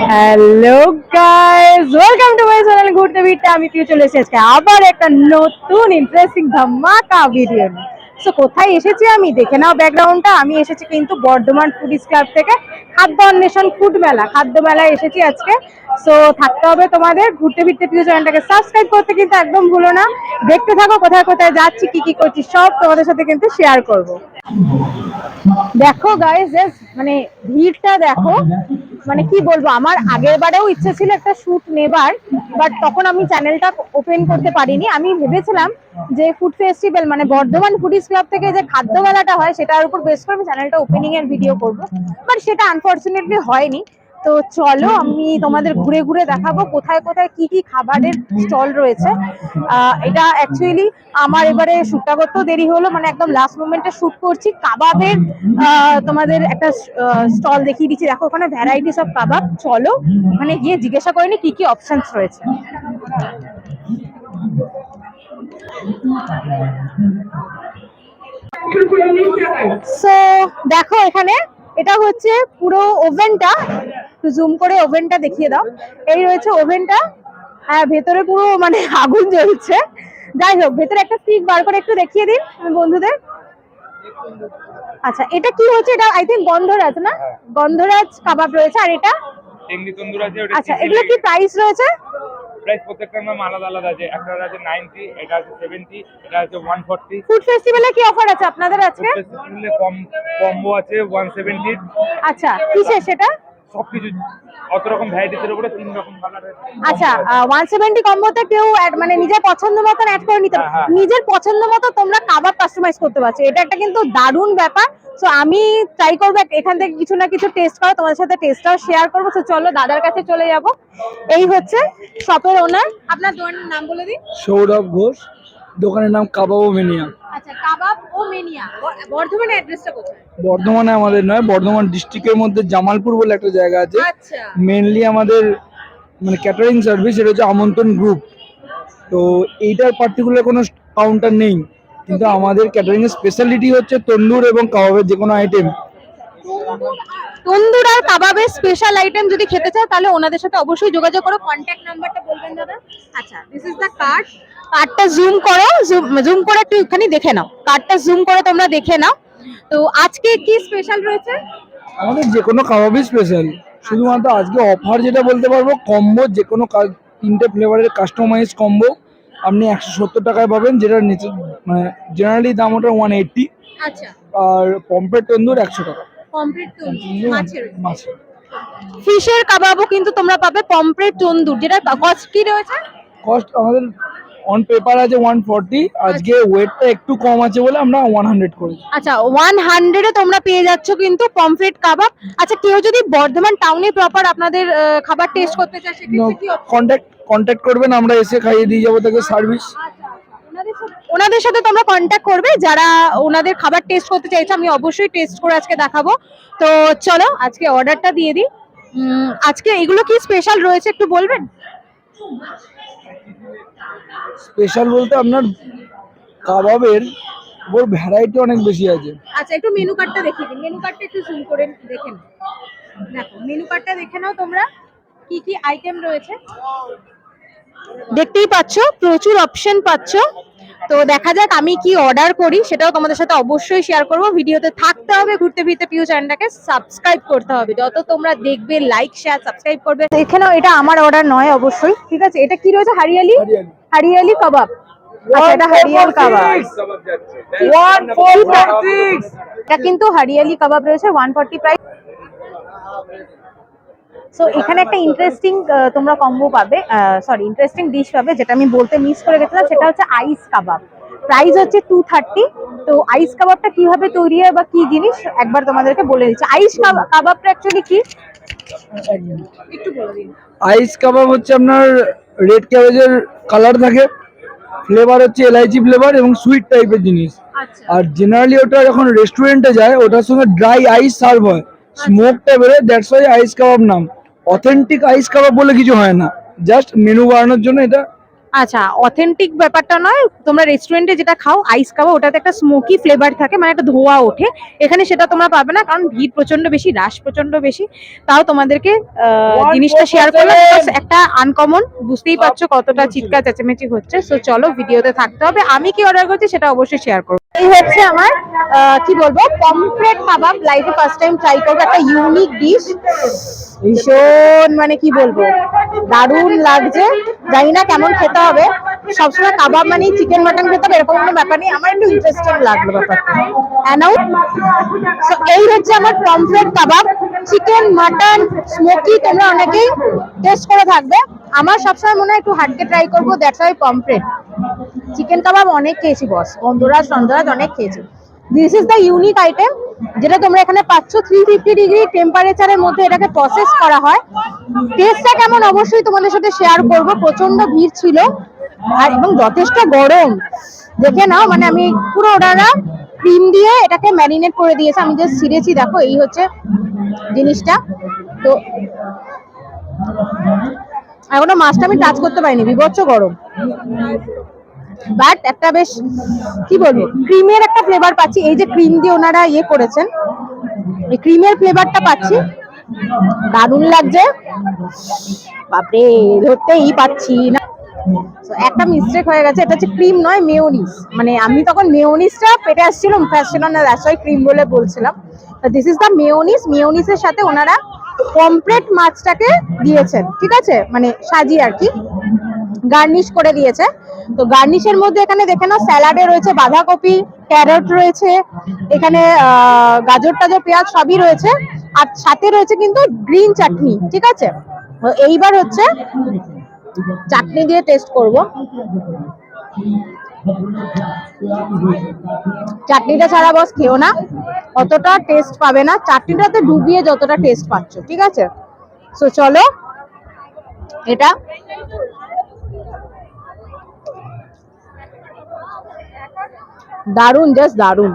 Hello guys welcome to my channel ঘুরতে ফিরতে আমি পিউ চলে এসেছি আজকে আবার একটা নতুন ইন্টারেস্টিং ধামাকা ভিডিও সো কোথায় এসেছি আমি? দেখে নাও ব্যাকগ্রাউন্ডটা আমি এসেছি কিন্তু বর্ধমান ফুডিস ক্লাব থেকে খাদ্য অন্বেষণ ফুড মেলা। খাদ্য মেলায় এসেছি আজকে। সো থাকতে হবে তোমাদের। ঘুরতে ফিরতে প্লিজ চ্যানেলটাকে সাবস্ক্রাইব করতে কিন্তু একদম ভুলো না। দেখতে থাকো কোথায় কোথায় যাচ্ছি, কি কি করছি, সব তোমাদের সাথে কিন্তু শেয়ার করব। দেখো গাইস মানে ভিড়টা দেখো। মানে কি বলব, আমার আগের বারেও ইচ্ছে ছিল একটা শুট নেবার বাট তখন আমি চ্যানেলটা ওপেন করতে পারিনি। আমি ভেবেছিলাম যে ফুড ফেস্টিভ্যাল মানে বর্ধমান ফুডিস ক্লাব থেকে যে খাদ্যবেলাটা হয়, সেটার উপর বেস করে আমি চ্যানেলটা ওপেনিং এর ভিডিও করব। বাট সেটা আনফর্চুনেটলি হয়নি। তো চলো আমি তোমাদের ঘুরে ঘুরে দেখাবো কোথায় কোথায় কি কি খাবারের স্টল রয়েছে। এটা অ্যাকচুয়ালি আমার এবারে শুটটা করতেও দেরি হলো মানে একদম লাস্ট মোমেন্টে শুট করছি। কাবাবের তোমাদের একটা স্টল দেখিয়ে দিচ্ছি। দেখো, ওখানে ভ্যারাইটিস অফ কাবাব। চলো ওখানে গিয়ে জিজ্ঞাসা করিনি কি কি অপশানস রয়েছে। দেখো এখানে এটা হচ্ছে পুরো ওভেনটা জুম করে ওভেনটা দেখিয়ে দাও। এই রয়েছে ওভেনটা হ্যাঁ ভেতরে পুরো মানে আগুন জ্বলছে। যাই হোক ভেতরে একটা স্টিক বার করে একটু দেখিয়ে দিন বন্ধুদের। আচ্ছা এটা কি হচ্ছে? এটা আই থিঙ্ক গন্ধরাজ না? গন্ধরাজ কাবাব রয়েছে আর এটা? আচ্ছা এগুলো কি প্রাইস রয়েছে? প্রাইস প্রত্যেকটার নাম আলাদা আলাদা আছে। একটা আছে নাইনটি এটা আছে সেভেন্টি এটা আছে ওয়ান ফর্টি ফুড ফেস্টিভ্যালে কি অফার আছে আপনাদের আজকে? কম কম্বো আছে ওয়ান সেভেন্টি আচ্ছা কিসের সেটা? সবকিছু অত রকম ভ্যারাইটিসের উপরে তিন রকম কালার আচ্ছা ওয়ান সেভেন্টি কম্বোতে কেউ মানে নিজের পছন্দ মতন অ্যাড করে নিতে হ্যাঁ, হ্যাঁ। নিজের পছন্দ মতো তোমরা কাবাব কাস্টমাইজ করতে পারছ। এটা একটা কিন্তু দারুণ ব্যাপার। সো আমি ট্রাই করব এখান থেকে কিছু না কিছু টেস্ট করো তোমাদের সাথে টেস্টটাও শেয়ার করব। তো চলো দাদার কাছে চলে যাব। এই হচ্ছে শপের ওনার আপনার দোকানের নাম বলে দিন। সৌরভ ঘোষ। দোকানের নাম কাবাবো মেনিয়া। আচ্ছা কাবাব ও মেনিয়া বর্ধমানের অ্যাড্রেসটা কোথায়? বর্ধমানে আমাদের নয় বর্ধমান ডিস্ট্রিক্টের মধ্যে জামালপুর বলে একটা জায়গা আছে। আচ্ছা। মেনলি আমাদের মানে ক্যাটারিং সার্ভিস এটা হচ্ছে আমন্ত্রণ গ্রুপ তো এইটার পার্টিকুলার কোনো কাউন্টার নেই। কিন্তু আমাদের ক্যাটারিং এর স্পেশালিটি হচ্ছে তন্দুর এবং কাবাবের যে কোনো আইটেম তন্দুর আর কাবাবের স্পেশাল আইটেম যদি খেতে চাও তাহলে ওনাদের সাথে অবশ্যই যোগাযোগ করো। কন্ট্যাক্ট নাম্বারটা বলবেন দাদা। আচ্ছা দিস ইজ দ্য কার্ড কার্ডটা জুম করো জুম করে একটু এখানে দেখে নাও। কার্ডটা জুম করে তোমরা দেখে নাও। তো আজকে কি স্পেশাল রয়েছে? আমাদের যে কোনো কাবাবই স্পেশাল শুধুমাত্র আজকে অফার যেটা বলতে পারব কম্বো যে কোনো তিনটে ফ্লেভারের কাস্টমাইজ কম্বো আপনি একশো সত্তর টাকায় পাবেন যেটা নিচে মানে জেনারেলি দাম ওটা ওয়ান এইটটি আচ্ছা। আর পম্পেট তন্দুর একশো টাকা। কমপ্লিট মাছের মাছের। ফিশের কাবাবও কিন্তু তোমরা পাবে পমপ্লেট তন্দুর যেটা কস্ট কি রয়েছে? কস্ট আমাদের অন পেপার আছে ওয়ান ফর্টি আজকে ওয়েটটা একটু কম আছে বলে আমরা ওয়ান হান্ড্রেড করেছি আচ্ছা ওয়ান হান্ড্রেডে তোমরা পেয়ে যাচ্ছ কিন্তু পমফ্রেট কাবাব। আচ্ছা কেউ যদি বর্ধমান টাউনে প্রপার আপনাদের খাবার টেস্ট করতে চায় সেক্ষেত্রে কি কন্টাক্ট কন্ট্যাক্ট কন্ট্যাক্ট করবেন আমরা এসে খাইয়ে দিয়ে যাব তাকে সার্ভিস ওনাদের সাথে- তোমরা কন্ট্যাক্ট করবে যারা ওনাদের খাবার টেস্ট করতে চাইছে আমি অবশ্যই টেস্ট করে আজকে দেখাবো। তো চলো আজকে অর্ডারটা দিয়ে দিই। আজকে এগুলো কি স্পেশাল রয়েছে একটু বলবেন? স্পেশাল বলতে আপনার কাবাবের ওর ভ্যারাইটি অনেক বেশি আছে। আচ্ছা একটু মেনু কার্ডটা দেখিয়ে দিন। মেনু কার্ডটা একটু জুম করে দেখে নাও। দেখো মেনু কার্ডটা দেখে নাও তোমরা কি কি আইটেম রয়েছে। দেখতেই পাচ্ছ প্রচুর অপশন পাচ্ছ। তো দেখা যাক আমি কি অর্ডার করি সেটাও তোমাদের সাথে অবশ্যই শেয়ার করব। ভিডিওতে থাকতে হবে ঘুরতে ফিরতে পিউ চ্যানেলটাকে সাবস্ক্রাইব করতে হবে। যত তোমরা দেখবে লাইক শেয়ার সাবস্ক্রাইব করবে। এখানেও এটা আমার অর্ডার নয় অবশ্যই ঠিক আছে? এটা কি রয়েছে হারিয়ালি? হারিয়ালি। কাবাব। আচ্ছা এটা হারিয়াল কাবাব। এটা কিন্তু হারিয়ালি কাবাব রয়েছে ওয়ান ফর্টি প্রাইস সো এখানে একটা ইন্টারেস্টিং তোমরা কম্বো পাবে সরি ইন্টারেস্টিং ডিশ পাবে যেটা আমি বলতে মিস করে গেছিলাম সেটা হচ্ছে আইস কাবাব প্রাইস হচ্ছে টু থার্টি তো আইস কাবাবটা কীভাবে তৈরি হয় বা কি জিনিস একবার তোমাদেরকে বলে দিচ্ছি। আইস কাবাবটা অ্যাকচুয়ালি কি? একটু বলে দিন। আইস কাবাব হচ্ছে আপনার রেড ক্যাবেজের কালার থাকে ফ্লেভার হচ্ছে এলাইচি ফ্লেভার এবং সুইট টাইপের জিনিস। আচ্ছা। আর জেনারেলি ওটা যখন রেস্টুরেন্টে যায় ওটার সঙ্গে ড্রাই আইস সার্ভ হয়। স্মোকটা বেরোয় দ্যাটস ওয়াই আইস কাবাব নাম। অথেন্টিক আইস কাবাব বলে কিছু হয় না। জাস্ট মেনু বাড়ানোর জন্য এটা। আচ্ছা অথেন্টিক ব্যাপারটা নয় তোমরা রেস্টুরেন্টে যেটা খাও আইস কাবাব ওটাতে একটা স্মোকি ফ্লেভার থাকে মানে একটা ধোয়া ওঠে। এখানে সেটা তোমরা পাবে না কারণ ভিড় প্রচণ্ড বেশি রাশ প্রচণ্ড বেশি। তাও তোমাদেরকে জিনিসটা শেয়ার করলাম একটা আনকমন বুঝতেই পারছ কতটা চিৎকার চেঁচামেচি হচ্ছে। সো চলো ভিডিওতে থাকতে হবে। আমি কি অর্ডার করছি সেটা অবশ্যই শেয়ার করব। এই হচ্ছে আমার কি বলব পমফ্রেট কাবাব লাইফে ফার্স্ট টাইম ট্রাই করব একটা ইউনিক ডিশ ভীষণ মানে কি বলব দারুণ লাগছে। জানি না কেমন খেতে হবে। সবসময় কাবাব মানে চিকেন মাটন খেতে হবে এরকম কোনো ব্যাপার নেই। আমার একটু ইন্টারেস্টিং লাগল ব্যাপারটা। অ্যানাউট So, এই হচ্ছে আমার pomfret kebab chicken mutton smoky তোমরা অনেকেই টেস্ট করে থাকবে। আমার সবসময় মনে হয় একটু হাটকে ট্রাই করব that's why pomfret chicken kebab অনেক খেয়েছি বস গন্ধরাজ সন্ধরাজ অনেক খেয়েছি। This is the unique item যেটা তোমরা এখানে পাচ্ছ থ্রি ফিফটি ডিগ্রি টেম্পারেচারের মধ্যে এটাকে প্রসেস করা হয়। টেস্টটা কেমন অবশ্যই তোমাদের সাথে শেয়ার করব। প্রচণ্ড ভিড় ছিল আর এবং যথেষ্ট গরম। দেখে নাও মানে আমি পুরো ওনারা ক্রিম দিয়ে এটাকে ম্যারিনেট করে দিয়েছে। আমি জাস্ট ছিঁড়েছি, দেখো, এই হচ্ছে জিনিসটা। তো এখনও মাছটা আমি টাচ করতে পারিনি, বিভৎস গরম। বাট একটা বেশ, কি বলব ক্রিমের একটা ফ্লেভার পাচ্ছি। এই যে ক্রিম দিয়ে ওনারা ইয়ে করেছেন, এই ক্রিমের ফ্লেভারটা পাচ্ছি। দারুণ লাগছে। বাপরে, ধরতেই পাচ্ছি না। একটা মিস্টেক হয়ে গেছে। এটা হচ্ছে ক্রিম নয় মেয়োনিস মানে আমি তখন মেয়োনিসটা পেটে আসছিল মুখে না দ্যাটস ওয়াই ক্রিম বলে বলছিলাম। দিস ইজ দ্য মেয়োনিস মেয়োনিসের সাথে ওনারা কমপ্লেট মাছটাকে দিয়েছেন, ঠিক আছে? মানে সাজিয়ে আর কি। গার্নিশ করে দিয়েছে। তো গার্নিশের মধ্যে এখানে দেখে নাও স্যালাডে রয়েছে বাঁধাকপি ক্যারট রয়েছে, এখানে গাজর, টাজর, পেঁয়াজ সবই রয়েছে। আর সাথে রয়েছে কিন্তু গ্রিন চাটনি ঠিক আছে? এইবার হচ্ছে চাটনি দিয়ে টেস্ট করব। চাটনিটা ছাড়া বস খেও না, অতটা টেস্ট পাবে না। চাটনিটাতে ডুবিয়ে যতটা টেস্ট পাচ্ছ, ঠিক আছে? সো চলো, এটা দারুণ জাস্ট দারুণ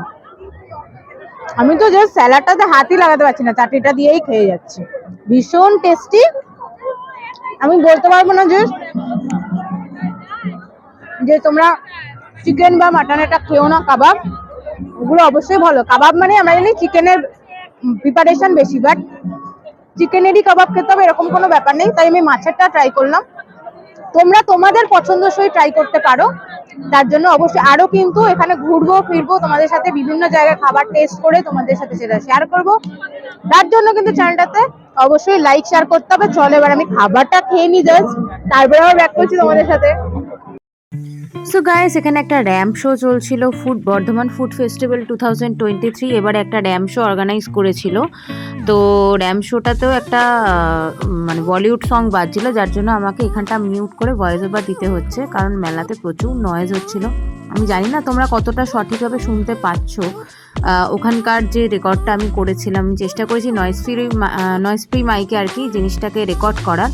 আমি তো জাস্ট স্যালাডটাতে হাতই লাগাতে পারছি না, চাটনিটা দিয়েই খেয়ে যাচ্ছি। ভীষণ টেস্টি আমি বলতে পারব না যে যে তোমরা চিকেন বা মাটন এটা খেও না, কাবাব। ওগুলো অবশ্যই ভালো। কাবাব মানে আমরা জানি চিকেনের প্রিপারেশন বেশি বাট চিকেনেরই কাবাব খেতে হবে, এরকম কোনো ব্যাপার নেই। তাই আমি মাছেরটা ট্রাই করলাম। তোমরা তোমাদের পছন্দসই ট্রাই করতে পারো। তার জন্য অবশ্যই আরও কিন্তু এখানে ঘুরবো, ফিরবো, তোমাদের সাথে বিভিন্ন জায়গায় খাবার টেস্ট করে তোমাদের সাথে সেটা শেয়ার করব। তার জন্য কিন্তু চ্যানেলটাতে অবশ্যই লাইক শেয়ার করতে হবে। চলো এবার আমি খাবারটা খেয়ে নি জাস্ট তারপরে আবার ব্যাক করছি তোমাদের সাথে। সো গাইস এখানে একটা র্যাম্প শো চলছিল food Bardhaman food festival two thousand twenty three এবারে একটা র্যাম্প শো অর্গানাইজ করেছিল। তো র্যাম্প শোটাতেও একটা মানে বলিউড সং বাজছিল, যার জন্য আমাকে এখানটা মিউট করে ভয়েস ওভার দিতে হচ্ছে, কারণ মেলাতে প্রচুর নয়েজ হচ্ছিল। আমি জানি না তোমরা কতটা সঠিকভাবে শুনতে পাচ্ছ। ওখানকার যে রেকর্ডটা আমি করেছিলাম চেষ্টা করেছি নয়েজ ফ্রি নয়েজ ফ্রি মাইকে আর কি জিনিসটাকে রেকর্ড করার।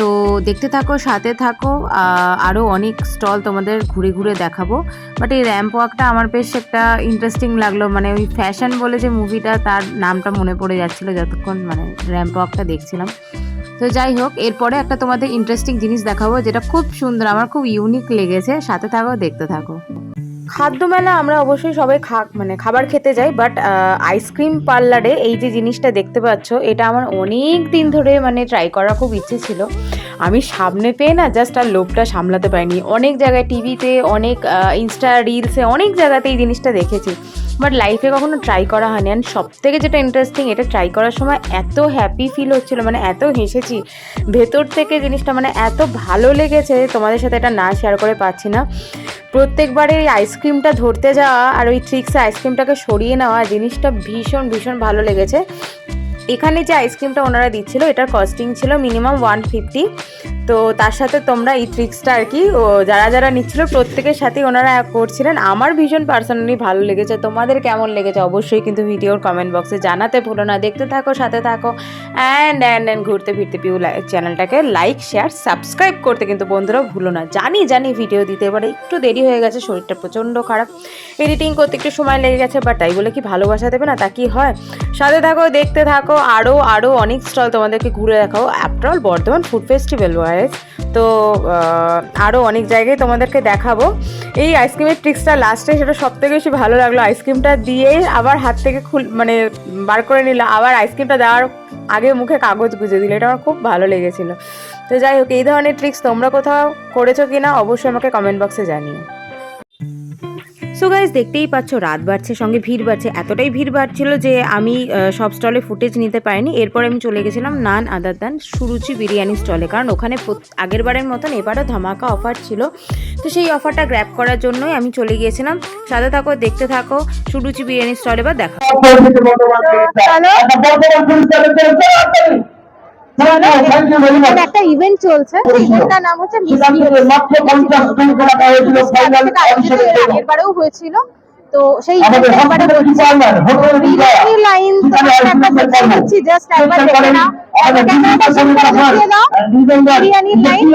তো দেখতে থাকো, সাথে থাকো আরও অনেক স্টল তোমাদের ঘুরে ঘুরে দেখাবো। বাট এই র্যাম্প ওয়াকটা আমার বেশ একটা ইন্টারেস্টিং লাগল। মানে ওই ফ্যাশন বলে যে মুভিটা তার নামটা মনে পড়ে যাচ্ছিল যতক্ষণ মানে র্যাম্প ওয়াকটা দেখছিলাম। তো যাই হোক, এরপরে একটা তোমাদের ইন্টারেস্টিং জিনিস দেখাবো, যেটা খুব সুন্দর, আমার খুব ইউনিক লেগেছে। সাথে থাকো, দেখতে থাকো। খাদ্য মেলা আমরা অবশ্যই সবাই খা মানে খাবার খেতে যাই বাট আইসক্রিম পার্লারে এই যে জিনিসটা দেখতে পাচ্ছ, এটা আমার অনেক দিন ধরে মানে ট্রাই করা খুব ইচ্ছে ছিল। আমি সামনে পেয়ে না জাস্ট আর লোভটা সামলাতে পারিনি। অনেক জায়গায় টিভিতে অনেক ইনস্টা রিলসে অনেক জায়গাতে এই জিনিসটা দেখেছি। বাট লাইফে কখনো ট্রাই করা হয়নি। অ্যান্ড সব থেকে যেটা ইন্টারেস্টিং এটা ট্রাই করার সময় এত হ্যাপি ফিল হচ্ছিল মানে এত হেসেছি। ভেতর থেকে জিনিসটা মানে এত ভালো লেগেছে, তোমাদের সাথে এটা না শেয়ার করে পাচ্ছি না। প্রত্যেকবারে এই আইসক্রিমটা ধরতে যাওয়া আর ওই ট্রিক্সে আইসক্রিমটাকে সরিয়ে নেওয়া, জিনিসটা ভীষণ ভীষণ ভালো লেগেছে। এখানে যে আইসক্রিমটা ওনারা দিচ্ছিল এটার কস্টিং ছিল মিনিমাম ওয়ান ফিফটি তো তার সাথে তোমরা এই ট্রিক্সটা আর কি, ও যারা যারা নিচ্ছিল প্রত্যেকের সাথেই ওনারা করছিলেন। আমার ভীষণ পার্সোনালি ভালো লেগেছে। তোমাদের কেমন লেগেছে অবশ্যই কিন্তু ভিডিওর কমেন্ট বক্সে জানাতে ভুলো না। দেখতে থাকো, সাথে থাকো। অ্যান্ড অ্যান্ড অ্যান্ড ঘুরতে ফিরতে পিউ চ্যানেলটাকে লাইক শেয়ার সাবস্ক্রাইব করতে কিন্তু বন্ধুরা ভুলো না। জানি জানি ভিডিও দিতে এবারে একটু দেরি হয়ে গেছে, শরীরটা প্রচণ্ড খারাপ। এডিটিং করতে একটু সময় লেগে গেছে বাট তাই বলে কি ভালোবাসা দেবে না, তা কি হয়? সাথে থাকো, দেখতে থাকো আরও আরও অনেক স্টল তোমাদেরকে ঘুরে দেখাবো। After all Bardhaman food festival wise তো আরও অনেক জায়গায় তোমাদেরকে দেখাবো। এই আইসক্রিমের ট্রিক্সটা লাস্টে সেটা সব থেকে বেশি ভালো লাগল। আইসক্রিমটা দিয়ে আবার হাত থেকে খুল মানে বার করে নিল। আবার আইসক্রিমটা দেওয়ার আগে মুখে কাগজ গুঁজে দিল। এটা আমার খুব ভালো লেগেছিলো। তো যাই হোক, এই ধরনের ট্রিক্স তোমরা কোথাও করেছ কি না অবশ্যই আমাকে কমেন্ট বক্সে জানিও। সো গাইজ দেখতেই পাচ্ছ, রাত বাড়ছে, সঙ্গে ভিড় বাড়ছে। এতটাই ভিড় বাড়ছিল যে আমি সব স্টলে ফুটেজ নিতে পারিনি। এরপর আমি চলে গেছিলাম নান আদার দান সুরুচি বিরিয়ানি স্টলে কারণ ওখানে আগের বারের মতন এবারও ধামাকা অফার ছিল। তো সেই অফারটা গ্র্যাপ করার জন্যই আমি চলে গিয়েছিলাম। সাথে থাকো, দেখতে থাকো সুরুচি বিরিয়ানি স্টলে বা দেখা। একটা ইভেন্ট চলছে ইভেন্টটার নাম হচ্ছে আগের হয়েছিল। তো সেই বিরিয়ানি লাইন জাস্ট একবার দেখে নাও। বিরিয়ানির লাইন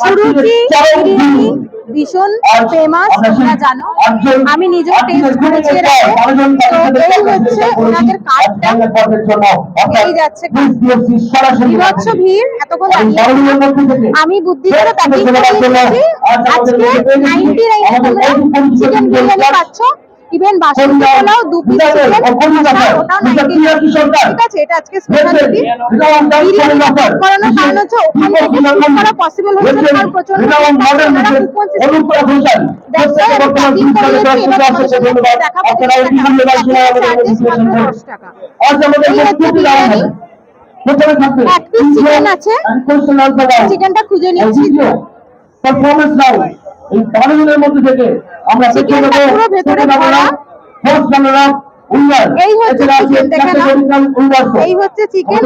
সুরুচি বিরিয়ানি। ভীষণ ফেমাস তোমরা জানো। আমি নিজেও টেস্ট করেছি এর আগে তো এই হচ্ছে ওনাদের কার্ডটা এই যাচ্ছে। বিভৎস ভিড় এতক্ষণ দাঁড়িয়ে আমি বুদ্ধি করে প্যাকিং করে আজকে নাইনটি নাইন চিকেন বিরিয়ানি পাচ্ছ। ইভেন বাসন্তী পোলাও দু পিস ঠিক আছে এটা আজকে স্পেশাল কারণ হচ্ছে ওখান থেকে করা পসিবল হচ্ছে কারণ প্রচণ্ড কুপন সিস্টেম এক পিস চিকেন আছে। চিকেনটা খুঁজে নিচ্ছি। পারফরমেন্স নাও এই বারো মধ্যে থেকে আমরা ভেতরে ভরা। এই হচ্ছে চিকেন, দেখে এই হচ্ছে চিকেন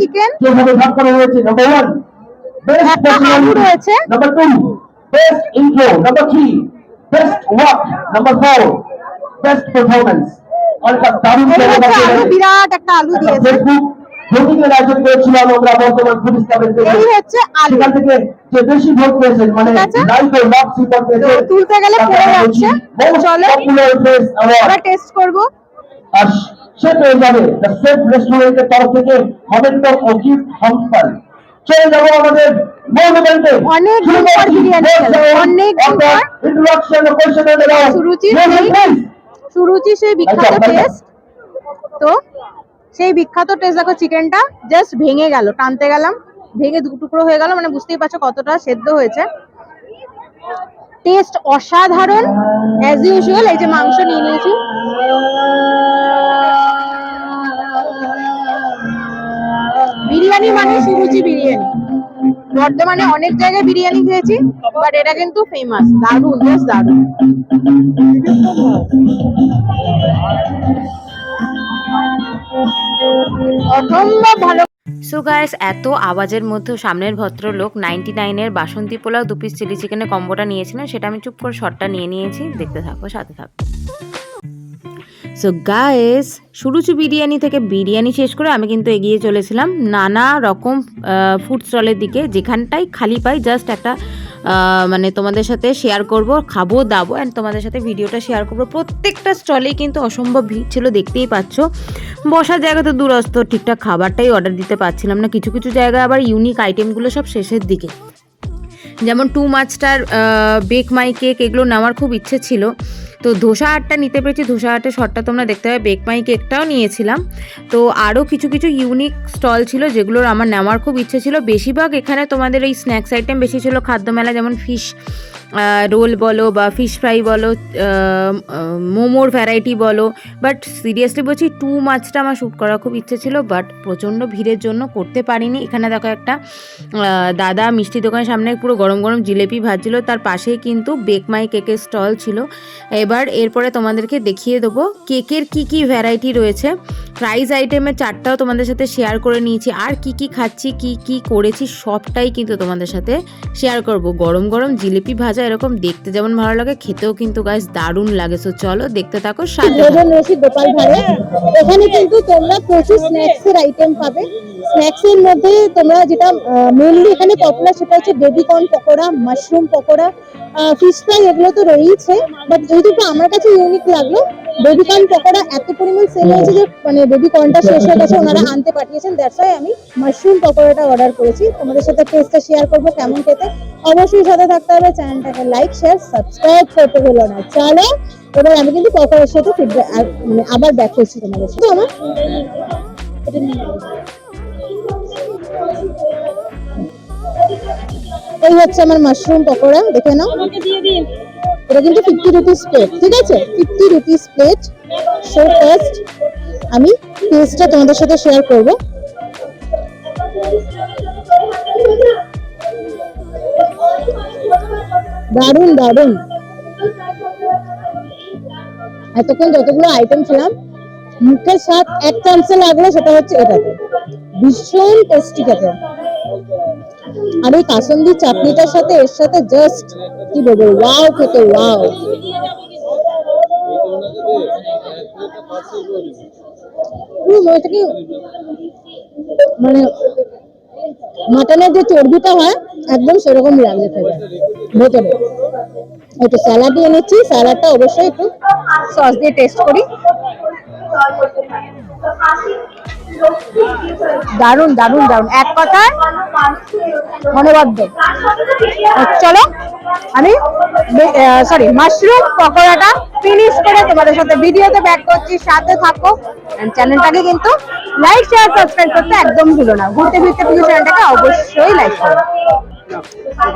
চিকেন যেভাবে ভাগ করা হয়েছে? নাম্বার ওয়ান বেস্ট একটা আলু রয়েছে। Number best intro best best দারুণ বিরাট একটা আলু দিয়েছে। ফেসবুক আয়োজন করেছিলাম আমরা বর্তমান ফুড এই হচ্ছে আলু সেখান থেকে যে বেশি ভোট পেয়েছেন মানে ঠিক আছে। লাইফে সুপার পেয়েছে তুলতে গেলে পড়ে যাচ্ছে। চলো। পপুলার ফেস অ্যাওয়ার্ড আমরা টেস্ট করব আর সে পেয়ে যাবে দ্য সেফ রেস্টুরেন্টের তরফ থেকে মমেন্টম ও গিফট চলে যাব আমাদের অনেক দিন পর বিরিয়ানি অনেক দিন পর। ইন্ট্রোডাকশন ও কোশ্চেন দেওয়া সুরুচি সেই বিখ্যাত। টেস্ট তো সেই বিখ্যাত টেস্ট দেখো চিকেনটা জাস্ট ভেঙে গেল, টানতে গেলাম, ভেঙে দু টুকরো হয়ে গেল মানে বুঝতেই পারছ কতটা সেদ্ধ হয়েছে। টেস্ট অসাধারণ অ্যাজ ইউজুয়াল এই যে মাংস নিয়ে নিয়েছি। বিরিয়ানি মানে সুরুচি বিরিয়ানি। বর্তমানে অনেক জায়গায় বিরিয়ানি খেয়েছি বাট এটা কিন্তু ফেমাস দারুণ দারুণ। সো গাইস এত আওয়াজের মধ্যে সামনের ভদ্রলোক নাইনটি নাইনের বাসন্তী পোলাও দু পিস চিলি চিকেনের কম্বোটা নিয়েছিলেন, সেটা আমি চুপ করে শটটা নিয়ে নিয়েছি, দেখতে থাকো, সাথে থাকো। সো গাইস সুরুচি বিরিয়ানি থেকে বিরিয়ানি শেষ করে আমি কিন্তু এগিয়ে চলেছিলাম নানা রকম ফুড স্টলের দিকে, যেখানটাই খালি পাই জাস্ট একটা মানে তোমাদের সাথে শেয়ার করব, খাব, দাবো অ্যান্ড তোমাদের সাথে ভিডিওটা শেয়ার করব। প্রত্যেকটা স্টলেই কিন্তু অসম্ভব ভিড় ছিল, দেখতেই পাচ্ছ। বসার জায়গা তো দূরস্থ, ঠিকঠাক খাবারটাই অর্ডার দিতে পারছিলাম না। কিছু কিছু জায়গায় আবার ইউনিক আইটেমগুলো সব শেষের দিকে। যেমন টু মাছটার বেক মাই কেক এগুলো নেওয়ার খুব ইচ্ছে ছিল। তো ধোসা আটটা নিতে পেরেছি। ধোসা আটের শটটা তোমরা দেখতে পাবে। বেক মাই কেকটাও নিয়েছিলাম। তো আরও কিছু কিছু ইউনিক স্টল ছিল যেগুলোর আমার নেওয়ার খুব ইচ্ছে ছিল। বেশিরভাগ এখানে তোমাদের এই স্ন্যাক্স আইটেম বেশি ছিল। খাদ্য মেলা যেমন ফিশ রোল বলো বা ফিশ ফ্রাই বলো মোমোর ভ্যারাইটি বলো বাট সিরিয়াসলি বলছি টু মাছটা আমার শ্যুট করার খুব ইচ্ছে ছিল বাট প্রচণ্ড ভিড়ের জন্য করতে পারিনি। এখানে দেখো একটা দাদা মিষ্টি দোকানের সামনে পুরো গরম গরম জিলেপি ভাজছিল, তার পাশেই কিন্তু বেকমাই কেকের স্টল ছিল। এবার এরপরে তোমাদেরকে দেখিয়ে দেবো, কেকের কি কি ভ্যারাইটি রয়েছে। প্রাইস আইটেমের চারটাও তোমাদের সাথে শেয়ার করে নিয়েছি, আর কি কি খাচ্ছি, কি কি করেছি, সবটাই কিন্তু তোমাদের সাথে শেয়ার করব। গরম গরম জিলিপি ভাজা এরকম দেখতে যেমন ভালো লাগে, খেতেও কিন্তু গাছ দারুণ লাগে। সো চলো দেখতে থাকো এখানে কিন্তু তোমরা প্রচুর স্ন্যাক্স এর আইটেম পাবে। স্ন্যাক্স এর মধ্যে তোমরা যেটা মেনলি এখানে পপুলার সেটা হচ্ছে baby corn pakora mushroom pakora fish fry এগুলো তো রয়েছে বাট যেহেতু আমার কাছে ইউনিক লাগল বেবি কর্ন পকোড়া এত পরিমাণ সেল হয়েছে যে মানে বেবি কর্নটা শেষ হয়ে গেছে ওনারা আনতে পাঠিয়েছেন। দ্যাটস ওয়াই আমি মাশরুম পকোড়াটা অর্ডার করেছি। তোমাদের সাথে টেস্টটা শেয়ার করব কেমন খেতে। অবশ্যই সাথে থাকতে হবে চ্যানেলটাকে লাইক শেয়ার সাবস্ক্রাইব করতে ভুলো না চলো। এবার আমি কিন্তু পকোড়ার সাথে আর মানে আবার ব্যাক করছি তোমাদের সাথে। আমার এই হচ্ছে আমার মাশরুম পকোড়া দেখে নাও। এটা কিন্তু ফিফটি রুপিস প্লেট ঠিক আছে? Fifty rupees plate so first আমি টেস্টটা তোমাদের সাথে শেয়ার করব। দারুণ দারুণ এতক্ষণ যতগুলো আইটেম ছিলাম মুখের স্বাদ এক চান্সে লাগল, সেটা হচ্ছে এটাতে। ভীষণ টেস্টি খেতে। আর এই কাসন্দি চাটনিটার সাথে, এর সাথে জাস্ট কি বলব ওয়াও খেতে ওয়াও মানে মাটনের যে চর্বিটা হয়, একদম সেরকম লাগছে থাকে ভেতরে। একটু স্যালাডই এনেছি স্যালাডটা অবশ্যই একটু সস দিয়ে টেস্ট করি। দারুণ দারুণ দারুণ এক কথায় ধন্যবাদ চলো আমি সরি মাশরুম পকোড়াটা ফিনিশ করে তোমাদের সাথে ভিডিওতে ব্যাক করছি, সাথে থাকো। চ্যানেলটাকে কিন্তু লাইক শেয়ার সাবস্ক্রাইব করতে একদম ভুলো না। ঘুরতে ফিরতে কিন্তু চ্যানেলটাকে অবশ্যই লাইক করো।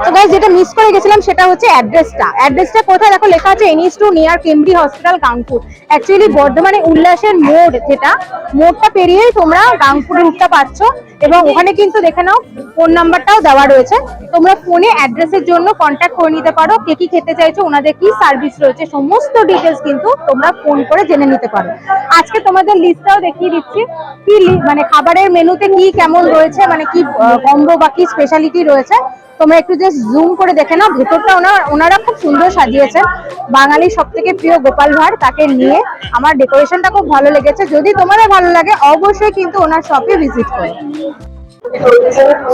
তো গাইস যেটা মিস করে গেছিলাম সেটা হচ্ছে অ্যাড্রেসটা অ্যাড্রেসটা কোথায়? দেখো লেখা আছে এনএস টু নিয়ার কেমব্রি হসপিটাল গাংপুর অ্যাকচুয়ালি বর্ধমানে উল্লাসের মোড় যেটা, মোড়টা পেরিয়েই তোমরা গাংপুর রুটটা পাচ্ছ। এবং ওখানে কিন্তু দেখে নাও ফোন নাম্বারটাও দেওয়া রয়েছে। তোমরা ফোনে অ্যাড্রেসের জন্য কন্ট্যাক্ট করে নিতে পারো। কে কি খেতে চাইছো, ওনাদের কি সার্ভিস রয়েছে, সমস্ত ডিটেলস কিন্তু তোমরা ফোন করে জেনে নিতে পারো। আজকে তোমাদের লিস্টটাও দেখিয়ে দিচ্ছি। কি মানে খাবারের মেনুতে কি কেমন রয়েছে মানে কি কম্বো বা কি স্পেশালিটি রয়েছে। তোমরা একটু জাস্ট জুম করে দেখে নাও ভেতরটা ওনারা ওনারা খুব সুন্দর সাজিয়েছেন। বাঙালি সব থেকে প্রিয় গোপাল ভাঁড় তাকে নিয়ে। আমার ডেকোরেশনটা খুব ভালো লেগেছে। যদি তোমাদের ভালো লাগে অবশ্যই কিন্তু ওনার শপে ভিজিট করো।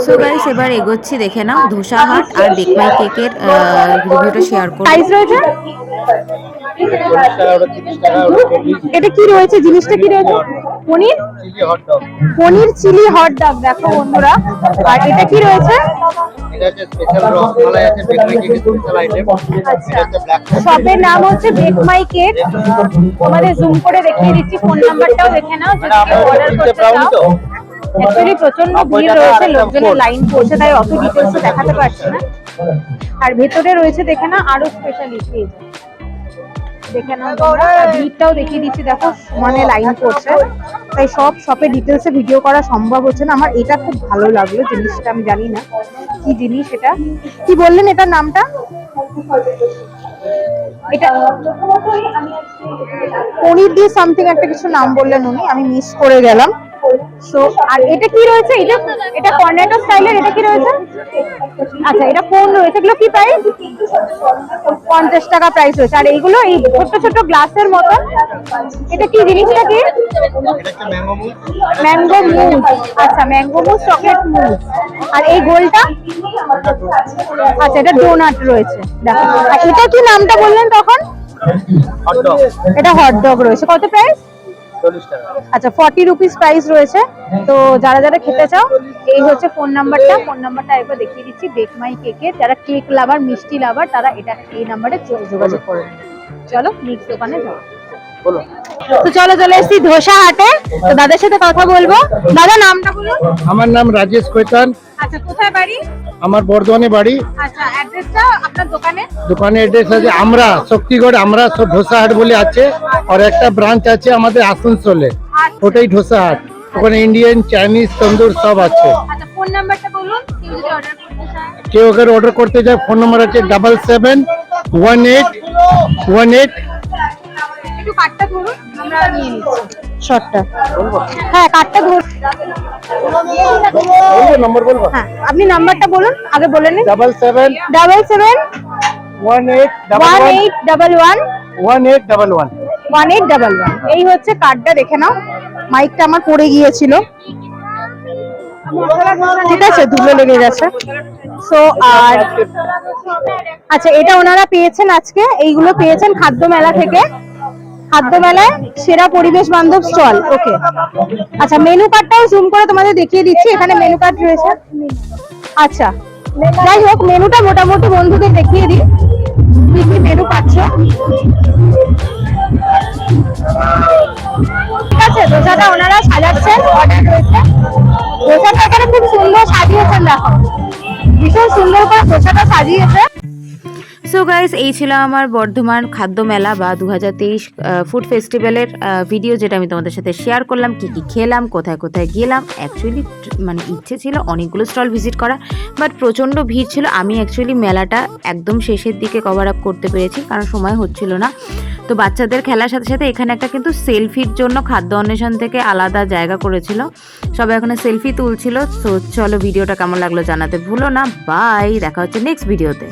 সো গাইস এবার এগোচ্ছি দেখে নাও ধোসা হাট আর বেকমাই কেকের রিভিউটা শেয়ার করো প্রাইস রয়েছে? এটা কি রয়েছে? জিনিসটা কি রয়েছে? Paneer? Paneer chilli hot dog দেখো বন্ধুরা। আর এটা কি রয়েছে? শপের নাম হচ্ছে বেক মাই কেক। তোমাদের জুম করে দেখিয়ে দিচ্ছি ফোন নাম্বারটাও দেখে নাও যদি অর্ডার করতে চাও। অ্যাকচুয়ালি প্রচণ্ড ভিড় রয়েছে লোকজনের লাইন পড়ছে তাই অত ডিটেলস দেখাতে পারছি না। আর ভেতরে রয়েছে দেখে না আরও স্পেশালিটি দেখে ভিড়টাও দেখিয়ে দিচ্ছি, দেখো সমানে লাইন পড়ছে তাই সব শপে ডিটেলসে ভিডিও করা সম্ভব হচ্ছে না। আমার এটা খুব ভালো লাগল, জিনিসটা আমি জানি না। কি জিনিস এটা? কি বললেন এটার নামটা? এটা পনির দিয়ে সামথিং একটা কিছু নাম বললেন উনি, আমি মিস করে গেলাম। সো আর এটা কি রয়েছে? এটা এটা কর্নেটো স্টাইলের এটা কি রয়েছে? আচ্ছা এটা কোন রয়েছে? এগুলো কি প্রাইস পঞ্চাশ টাকা প্রাইস রয়েছে। আর এইগুলো এই ছোট ছোট গ্লাসের মতো। এটা কি জিনিসটা কি? ম্যাঙ্গো মুজ আচ্ছা ম্যাঙ্গো মুজ চকলেট মুজ আর এই গোলটা? আচ্ছা এটা ডোনাট রয়েছে। দেখো। আর এটা কি নামটা বললেন তখন? এটা হট ডগ রয়েছে। কত প্রাইস আচ্ছা ফর্টি রুপিস প্রাইস রয়েছে। তো যারা যারা খেতে চাও এই হচ্ছে ফোন নাম্বারটা ফোন নাম্বারটা একবার দেখিয়ে দিচ্ছি। বেক মাই কেকের যারা কেক লাভার মিষ্টি লাভার তারা এটা এই নাম্বারে যোগাযোগ করে। চলো নেক্সট দোকানে যাও তো চলো চলে এসেছি ধোসা হাটে। তো দাদার সাথে কথা বলব। দাদা নামটা বলুন। আমার নাম রাজেশ কৈতান। আচ্ছা কোথায় বাড়ি? আমার বর্ধমানে বাড়ি। আচ্ছা অ্যাড্রেসটা আপনার দোকানে? দোকানের অ্যাড্রেস আছে আমরা শক্তিগড় আমরা সব ধোসা হাট বলে আছে। আর একটা ব্রাঞ্চ আছে আমাদের আসানসোলে। ওটাই ধোসা হাট। ওখানে ইন্ডিয়ান চাইনিজ তন্দুর সব আছে। আচ্ছা ফোন নাম্বারটা বলুন। কেউ যদি অর্ডার করতে চায়। কেউ অর্ডার করতে যায় ফোন নাম্বার আছে double seven one eight one eight একটু কার্ডটা ধরুন আমরা নিয়ে নিচ্ছি। শর্টটা হ্যাঁ কার্ডটা ধরুন নম্বর বলব? হ্যাঁ আপনি নাম্বারটা বলুন আগে বলে নিন। Double seven double seven one eight one eight double one one eight double one one eight double one এই হচ্ছে কার্ডটা দেখে নাও। মাইকটা আমার পড়ে গিয়েছিল। ঠিক আছে ধুলো লেগে গেছে। সো আর আচ্ছা এটা ওনারা পেয়েছেন আজকে। এইগুলো পেয়েছেন খাদ্য মেলা থেকে। খাদ্য মেলায় সেরা পরিবেশ বান্ধব স্টল ওকে আচ্ছা মেনু কার্ডটাও জুম করে তোমাদের দেখিয়ে দিচ্ছি, এখানে মেনু কার্ড রয়েছে। আচ্ছা যাই হোক মেনুটা মোটামুটি বন্ধুদের দেখিয়ে দিই, কি কি মেনু পাচ্ছ। ঠিক আছে ওনারা সাজাচ্ছেন অর্ডার রয়েছে। খুব সুন্দর সাজিয়েছেন, দেখো। ভীষণ সুন্দর করে দোসাটা সাজিয়েছে। সো গাইস এই ছিল আমার বর্ধমান খাদ্য মেলা বা দু হাজার তেইশ ফুড ফেস্টিভ্যালের ভিডিও যেটা আমি তোমাদের সাথে শেয়ার করলাম, কি কি খেলাম, কোথায় কোথায় গেলাম। অ্যাকচুয়ালি মানে ইচ্ছে ছিল অনেকগুলো স্টল ভিজিট করা বাট প্রচণ্ড ভিড় ছিল। আমি অ্যাকচুয়ালি মেলাটা একদম শেষের দিকে কভার আপ করতে পেরেছি, কারণ সময় হচ্ছিল না। তো বাচ্চাদের খেলার সাথে সাথে এখানে একটা কিন্তু সেলফির জন্য খাদ্য অন্বেষণ থেকে আলাদা জায়গা করেছিল। সবাই ওখানে সেলফি তুলছিল। তো চলো ভিডিওটা কেমন লাগল জানাতে ভুলো না। বাই দেখা হচ্ছে নেক্সট ভিডিওতে